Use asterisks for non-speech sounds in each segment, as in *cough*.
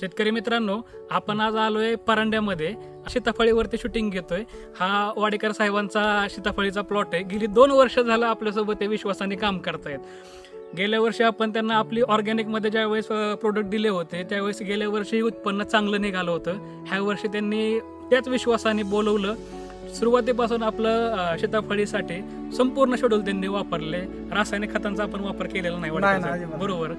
शेतकरी मित्रांनो आपण आज आलोय परांड्यामध्ये. सीताफळीवरती शूटिंग घेतोय. हा वाडेकर साहेबांचा सीताफळीचा प्लॉट आहे. गेली दोन वर्ष झालं आपल्यासोबत ते विश्वासाने काम करतायत. गेल्या वर्षी आपण त्यांना आपली ऑर्गॅनिकमध्ये ज्यावेळेस प्रोडक्ट दिले होते त्यावेळेस गेल्या वर्षी उत्पन्न चांगलं निघालं होतं. ह्या वर्षी त्यांनी त्याच विश्वासाने बोलवलं. सुरुवातीपासून आपलं अं, सीताफळीसाठी संपूर्ण शेड्यूल त्यांनी वापरले. रासायनिक खतांचा आपण वापर केलेला नाही. बरोबर.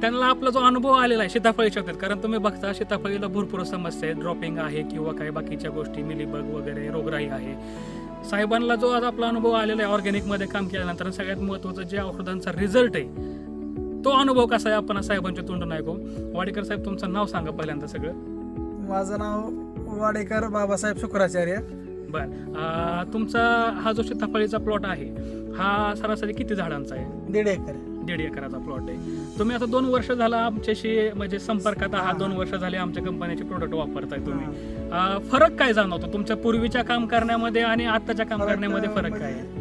त्यांना आपला जो अनुभव आलेला आहे सीताफळीच्या बाबतीत कारण तुम्ही बघता सीताफळीला भरपूर समस्या आहेत ड्रॉपिंग आहे किंवा काही बाकीच्या गोष्टी मिलीबग वगैरे रोगराई आहे. साहेबांना जो आज आपला अनुभव आलेला आहे ऑर्गॅनिकमध्ये काम केल्यानंतर सगळ्यात महत्त्वाचं जे औषधांचा रिझल्ट आहे तो अनुभव कसा आहे? आपण साहेबांच्या तोंडून ऐकू. वाडेकर साहेब तुमचं नाव सांगा पहिल्यांदा सगळं. माझं नाव वाडेकर बाबासाहेब शुक्राचार्य. बर. तुमचा हा जो सीताफळीचा प्लॉट आहे हा सरासरी किती झाडांचा आहे? दीड एकर. दीड एकराचा प्लॉट आहे. तुम्ही आता दोन वर्ष झाला आमच्याशी म्हणजे संपर्कात आहात दोन वर्ष झाले आमच्या कंपनीचे प्रोडक्ट वापरताय तुम्ही. फरक काय जाणवतो? तुमच्या पूर्वीच्या काम करण्यामध्ये आणि आताच्या काम करण्यामध्ये फरक म्हणजे काय आहे?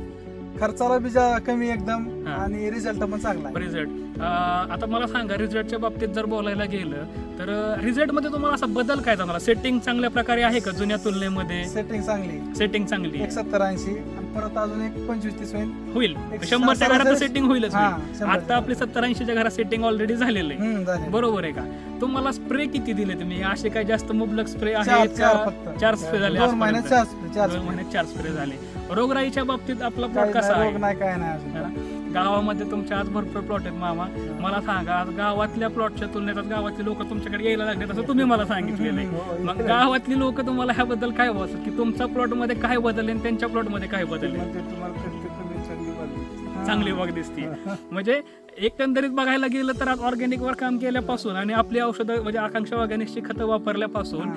खर्चाला बी जा कमी एकदम हा. आणि रिझल्ट पण चांगला आहे. रिझल्ट आता मला सांगा रिझल्टच्या बाबतीत जर बोलायला गेलं तर रिझल्टमध्ये तुम्हाला असा बदल काय जाणवला सेटिंग चांगल्या प्रकारे आहे का जुन्या तुलनेमध्ये सेटिंग चांगली सेटिंग चांगली एक आहे? सत्तर ऐंशी आणि परत अजून एक पंचवीस तीस होईल होईल एक शंभरच्या घरात सेटिंग होईलच हा, होईल. आता आपली सत्तर ऐंशीच्या घरात सेटिंग ऑलरेडी झालेलं आहे हम्म, झाले. बरोबर आहे का तुम्हाला स्प्रे किती दिले तुम्ही असे काही जास्त मुबलक स्प्रे चार आहेत चार का फक्त चार स्प्रे झाले दोन महिन्यात? चार spray, चार दोन spray. महिन्यात चार स्प्रे झाले रोगराईच्या बाबतीत आपला प्लॉट कसा आहे? नाही काय नाही अजून. है ना? गावामध्ये तुमच्या आज भरपूर प्लॉट आहेत मामा. मला सांगा आज गावातल्या प्लॉटच्या तुलनेत आज गावातली लोक तुमच्याकडे यायला लागले असं तुम्ही मला सांगितलेलं आहे. हो, मग गावातली लोक तुम्हाला ह्याबद्दल काय बोलतात की तुमच्या प्लॉटमध्ये काय बदल आहे आणि त्यांच्या प्लॉटमध्ये काय बदल आहे म्हणजे तुम्हाला कष्ट कमी चांगली बाजू चांगली वाग दिसते म्हणजे एकंदरीत बघायला गेलं तर आज ऑर्गॅनिक वर काम केल्यापासून आणि आपली औषधं म्हणजे आकांक्षा ऑर्गॅनिकची खतं वापरल्यापासून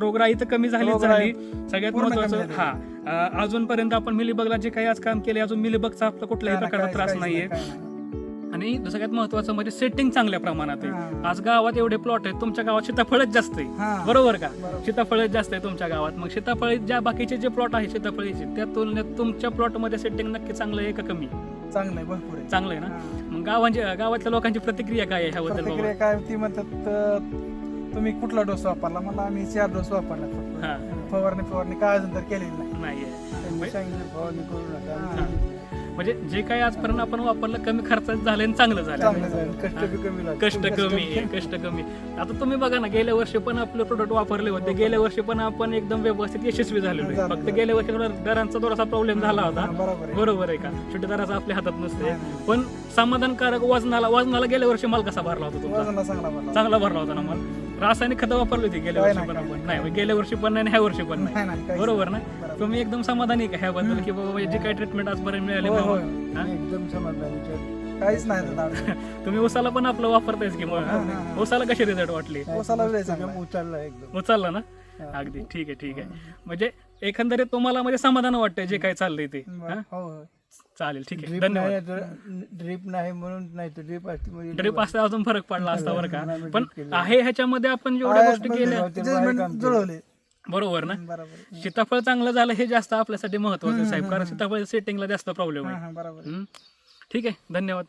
रोगराई तर कमी झाली रोगराई झाली सगळ्यात महत्वाचं. हा अजूनपर्यंत आपण मिलीबगला जे काही आज काम केले अजून मिलीबगचा आपला कुठल्याही प्रकारचा त्रास नाहीये. आणि सगळ्यात महत्वाचं म्हणजे सेटिंग चांगल्या प्रमाणात आहे. आज गावात एवढे प्लॉट आहेत तुमच्या गावात सीताफळच जास्त आहे. बरोबर का. सीताफळच जास्त आहे तुमच्या गावात मग सीताफळी ज्या बाकीचे जे प्लॉट आहे सीताफळीचे त्या तुलनेत तुमच्या प्लॉटमध्ये सेटिंग नक्की चांगलं आहे का कमी चांगलं आहे भरपूर आहे. चांगलं आहे ना. मग गावांच्या गावातल्या लोकांची प्रतिक्रिया काय आहे ह्याबद्दल प्रतिक्रिया बाबा? काय ती म्हणतात अं, तुम्ही कुठला डोस वापरला? मला आम्ही चार डोस वापरला फक्त. हा. फवारणी फवारणी काय अजून तर केलेली नाही. त्यांनी सांगितलं फवारणी करू नका. हा. म्हणजे जे काही आजपर्यंत आपण वापरलं कमी खर्चात झालं आणि चांगलं झालं. कष्ट कमी कष्ट कमी आहे कष्ट कमी आता तुम्ही बघा ना गेल्या वर्षी पण आपले प्रोडक्ट वापरले होते. गेल्या वर्षी पण आपण एकदम व्यवस्थित यशस्वी झालेलो फक्त. गेल्या वर्षी थोडा दरांचा थोडासा प्रॉब्लेम झाला होता. बरोबर आहे. का? शेवटी दराचा आपल्या हातात नसते. पण समाधानकारक वजनाला वजनाला गेल्या वर्षी माल कसा भरला होता तुमचा? चांगला भरला होता ना माल? रासायनिक खतं वापरली होती गेल्या वर्षी पण आपण. नाही. गेल्या वर्षी पण नाही ह्या वर्षी पण नाही, बरोबर ना. तुम्ही एकदम समाधानी का ह्याबद्दल? की बाबा जी काही ट्रीटमेंट आजपर्यंत मिळाली? एकदम समाधानी काहीच नाही. *laughs* तुम्ही उसाला पण आपलं वापरतायच की मग. उसाला कशी रिझल्ट वाटली? आहे. उचलला ना. अगदी ठीक आहे ठीक आहे. म्हणजे एकंदरीत तुम्हाला म्हणजे समाधान वाटतंय जे काही चाललंय ते. चालेल ठीक आहे. ड्रीप धन्यवाद. ड्रीप नाही म्हणून नाही तर ड्रीप असते म्हणजे ड्रिप असता अजून फरक पडला असता बरं का. पण. आहे ह्याच्यामध्ये आपण जेवढ्या गोष्टी केल्या बरोबर ना? बरोबर. सीताफळ चांगलं झालं हे जास्त आपल्यासाठी महत्वाचं साहेब. कारण. सीताफळ सेटिंगला जास्त प्रॉब्लेम हा आहे. हा. ठीक आहे. धन्यवाद.